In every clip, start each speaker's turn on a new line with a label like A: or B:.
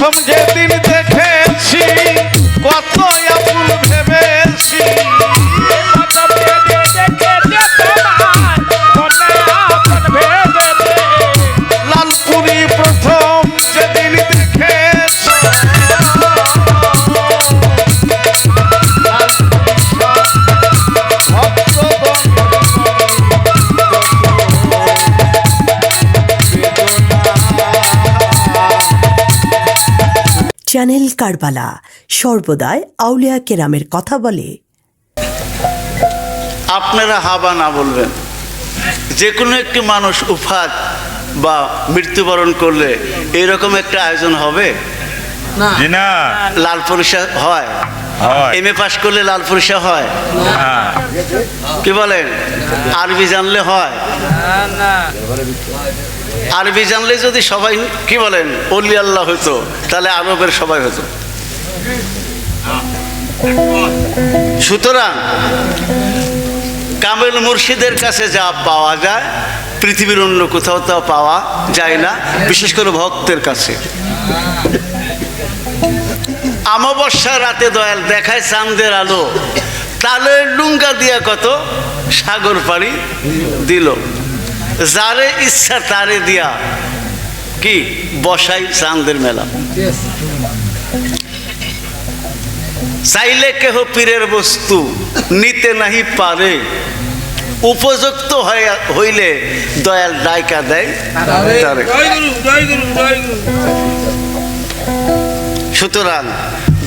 A: প্রথম যেদিন
B: চ্যানেল কারবালা। সর্বদাই আউলিয়া কেরামের কথা বলে।
C: আপনারা হাবা না বলবেন। যে কোনো একটি মানুষ উফাত বা মৃত্যুবরণ করলে এরকম একটা আয়োজন হবে?
D: না।
C: লাল পরিষা হয়।
D: হয়।
C: এম এ পাশ করলে লাল পরিষা হয়?
D: হ্যাঁ
C: কি বলেন? আরবি জানলে হয়? আরবি জানলে যদি সবাই, কি বলেন? অলি আল্লাহ হতো তাহলে আরবের সবাই হতো সুতরাং, কামেল মুর্শিদের কাছে যা পাওয়া যায়, পৃথিবীর অন্য কোথাও তা পাওয়া যায় না, বিশেষ করে ভক্তের কাছে। অমাবস্যা রাতে দয়াল দেখায় চাঁদের আলো তালের ডুঙ্গা দিয়া কত সাগর পাড়ি দিল। যারে ইচ্ছা তারে দিয়া। কি? বসাই চাঁদের মেলা। চাইলে কেহ পীরের বস্তু নিতে নাহি পারে। উপযুক্ত হইলে দয়াল ডাইকা দেয় সুতরাং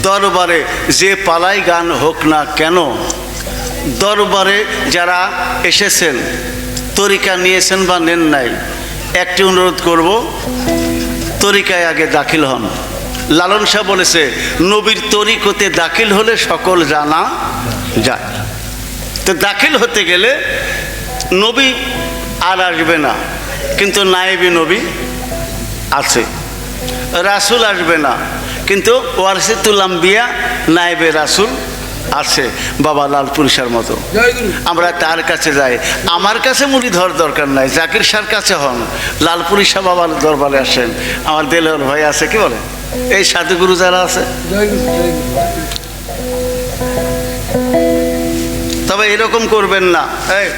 C: দরবারে যে পালাই গান হোক না কেন, দরবারে যারা এসেছেন তরিকা নিয়েছেন বা নেন নাই, একটি অনুরোধ করব, তরিকায় আগে দাখিল হন। লালন শাহ বলেছে, নবীর তরিকতে দাখিল হলে সকল জানা যায়। তো দাখিল হতে গেলে নবী আর আসবে না, কিন্তু নায়েবি নবী আছে। রাসুল আসবে না, কিন্তু ওয়ারসিতুল আম্বিয়া, নায়েবে রাসুল আছে বাবা লাল পুরুষের মতো। আমরা তার কাছে যাই। আমার কাছে মুড়ি ধর দরকার নাই জাকির শাহর কাছে হন। লালপুরি শাহ বাবার দরবারে আসেন। আমার দেলোর ভাই আছে কি বলে? এই সাধুগুরু যারা আছে। তবে এরকম করবেন না। এই।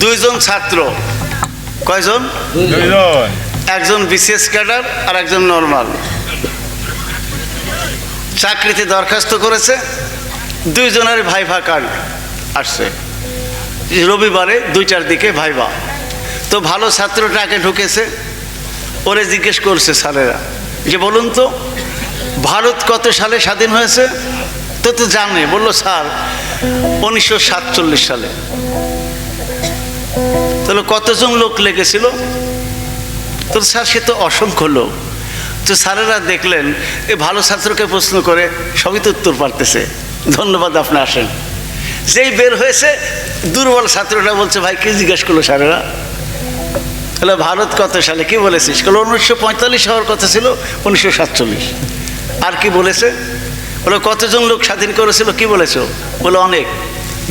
C: দুইজন ছাত্র। কয়জন?
D: দুইজন।
C: একজন বিসিএস ক্যাডার আর একজন নর্মাল। চাকরিতে দরখাস্ত করেছে, দুইজনের ভাইভা কার্ড আসছে। রবিবারে দুইটার দিকে ভাইভা। তো ভালো ছাত্রটাকে ঢুকেছে, ওরে জিজ্ঞেস করছে স্যারেরা যে, বলুন তো, ভারত কত সালে স্বাধীন হয়েছে? তো তো জানে, বলল, স্যার, উনিশশো সাতচল্লিশ সালে। তাহলে কতজন লোক লেগেছিল? তো স্যার, সে তো অসংখ্য লোক। তো স্যারেরা দেখলেন, এ ভালো ছাত্রকে প্রশ্ন করে সবই তো উত্তর পারতেছে। ধন্যবাদ আপনি আসেন। যেই বের হয়েছে, দুর্বল ছাত্রটা বলছে, ভাই, কি জিজ্ঞেস করল স্যারেরা? তাহলে ভারত কত সালে? কি বলেছিস? বলে উনিশশো পঁয়তাল্লিশ হওয়ার কথা ছিল, উনিশশো সাতচল্লিশ। আর কি বলেছে? বলে কতজন লোক স্বাধীন করেছিল, কি বলেছ? বলে অনেক।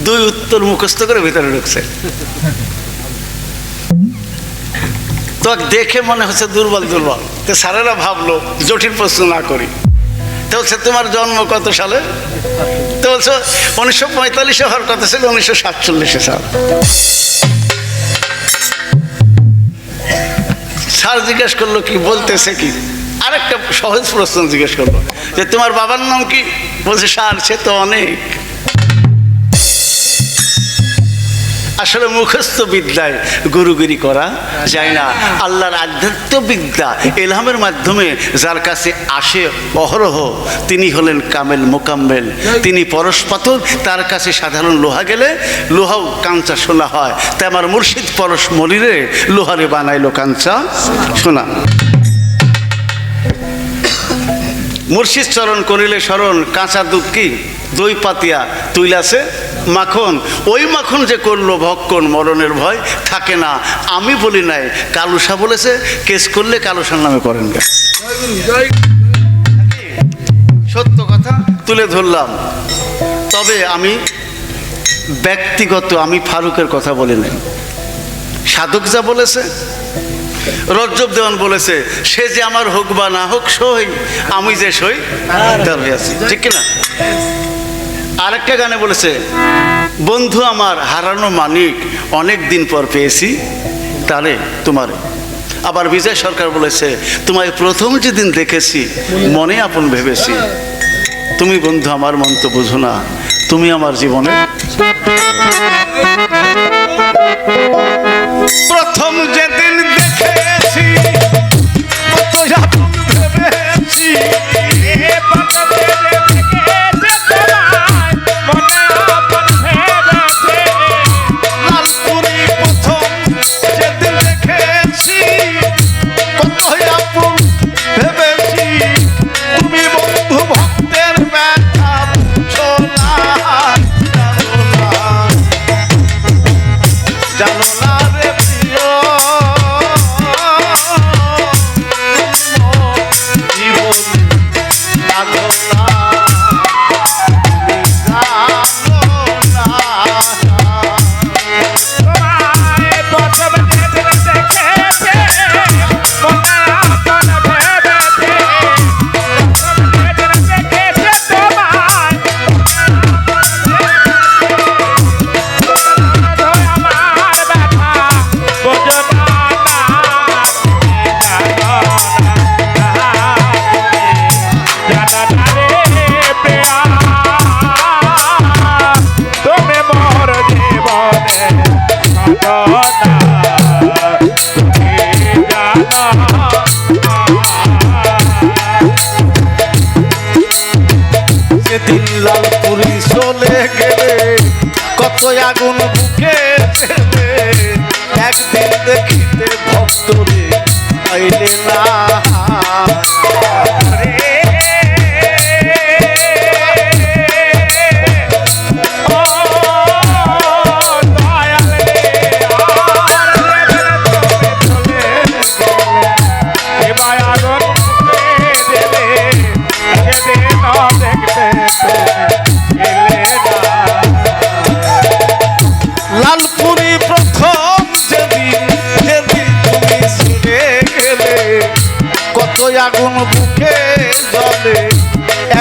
C: দুই উত্তর মুখস্থ করে ভিতরে ঢুকছে। তো দেখে মনে হচ্ছে দুর্বল দুর্বল। তো স্যারেরা ভাবলো, জটিল প্রশ্ন না করি। তো বলছে, তোমার জন্ম কত সালে? তো বলছো, উনিশশো পঁয়তাল্লিশে হওয়ার কথা ছিল উনিশশো সাতচল্লিশে সাল স্যার জিজ্ঞেস করল, কি বলতেছে কি? আরেকটা সহজ প্রশ্ন জিজ্ঞেস করল, যে তোমার বাবার নাম কি? বলছে, স্যার, সে তো অনেক। আসলে মুখস্থ বিদ্যায় গুরুগিরি করা যায় না। আল্লাহর আধ্যাত্ম বিদ্যা এলহামের মাধ্যমে যার কাছে আসে অহরহ, তিনি হলেন কামেল মোকাম্মেল। তিনি পরশ পাথর তার কাছে সাধারণ লোহা গেলে লোহাও কাঞ্চা শোনা হয়। তাই আমার মুর্শিদ পরশ মলিরে লোহারে বানাইলো কাঞ্চা শোনা মুর্শিদ চরণ করিলে স্মরণ কাঁচা দুধ কি? দই পাতিয়া তুইলাছে? মাখন, ওই মাখন যে করল ভক্ষণ, মরণের ভয় থাকে না। আমি বলি নাই কালুসা বলেছে, কেস করলে কালুসার নামে করেন সত্য কথা তুলে ধরলাম। তবে আমি ব্যক্তিগত, আমি ফারুকের কথা বলি নাই। সাধক যা বলেছে, রজ্জব দেওয়ান বলেছে, সে যে আমার হোক বা না হোক সই, আমি যে সই, তার ঠিক কিনা? আরেকটা গানে বলেছে, বন্ধু আমার হারানো মানিক, অনেক দিন পর পেয়েছি, তারে তোমার। আবার বিজয় সরকার বলেছে, তোমায় প্রথম যেদিন দেখেছি, মনে আপন ভেবেছি। তুমি বন্ধু আমার মন তো বুঝো না, তুমি আমার জীবনে
A: প্রথম যেদিন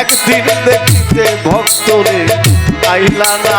A: একদিন দেখিতে ভক্তরে আইলা না।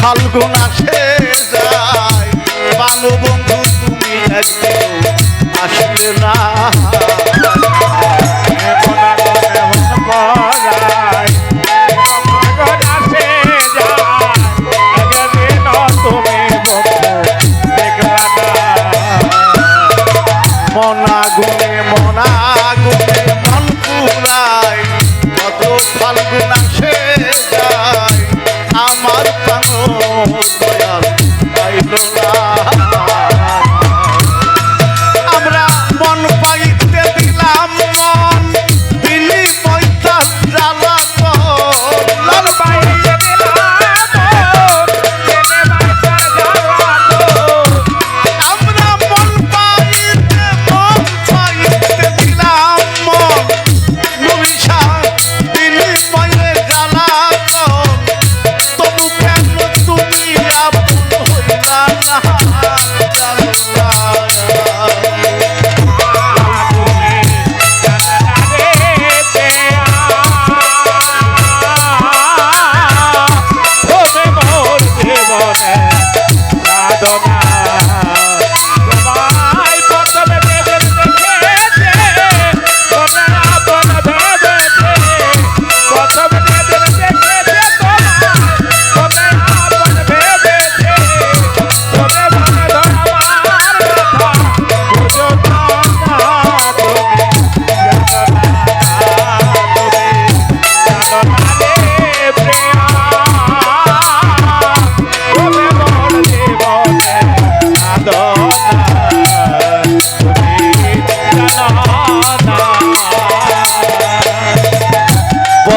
A: ফাল্গুন আসে।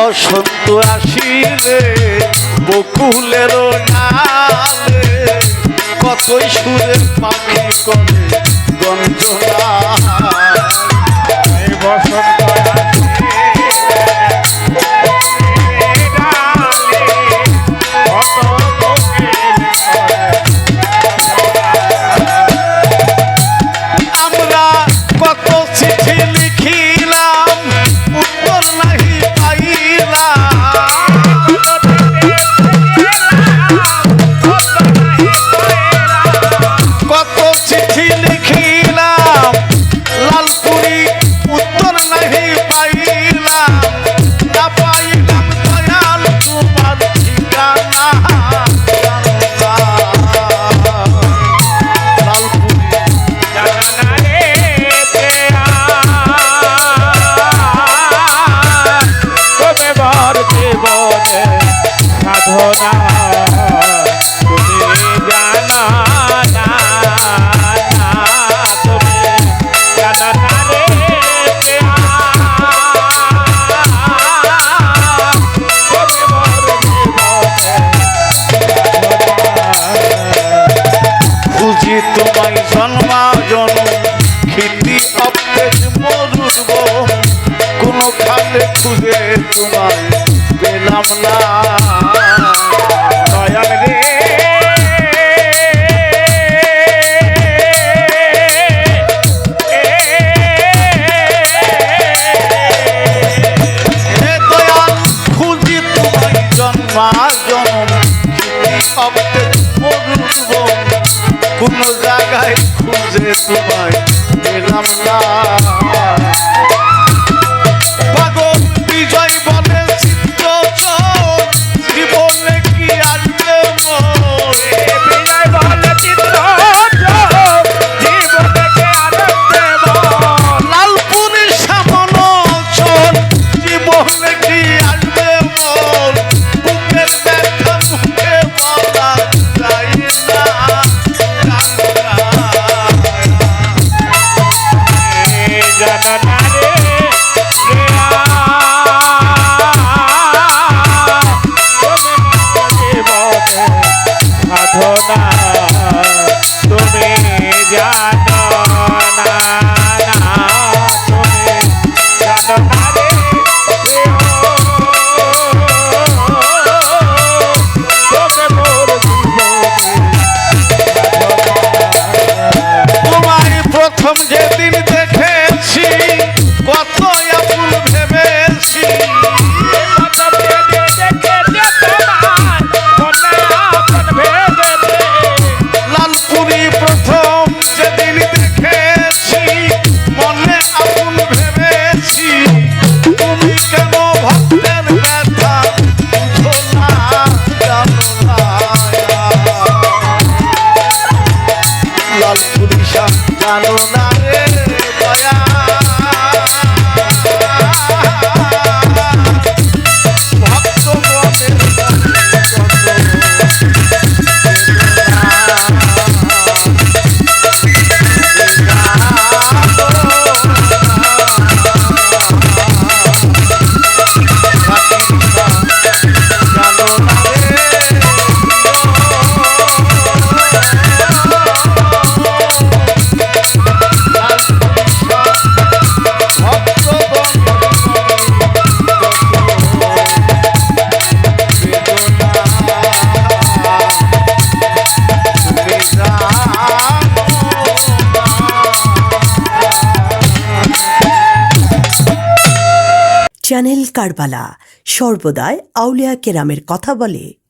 C: বসন্ত আসিলে বকুলের ডালে কতই সুরে পাখি করে
A: গন্ধ বসন্ত
C: খুঁজে তোমায় পেলাম না।
A: দয়াল রে।
C: কোনো জায়গায় খুঁজে তোমায় পেলাম না। প্রথম যেদিন দেখেছি কত আপন ভেবেছি। লালপুরি প্রথম যেদিন দেখেছি, মনে আপন ভেবেছি। তুমি কেন ভক্তের ব্যথা, বুঝো না, জানো না। লালপুরি জানো
B: কারবালা। সর্বদাই আউলিয়া কেরামের কথা বলে।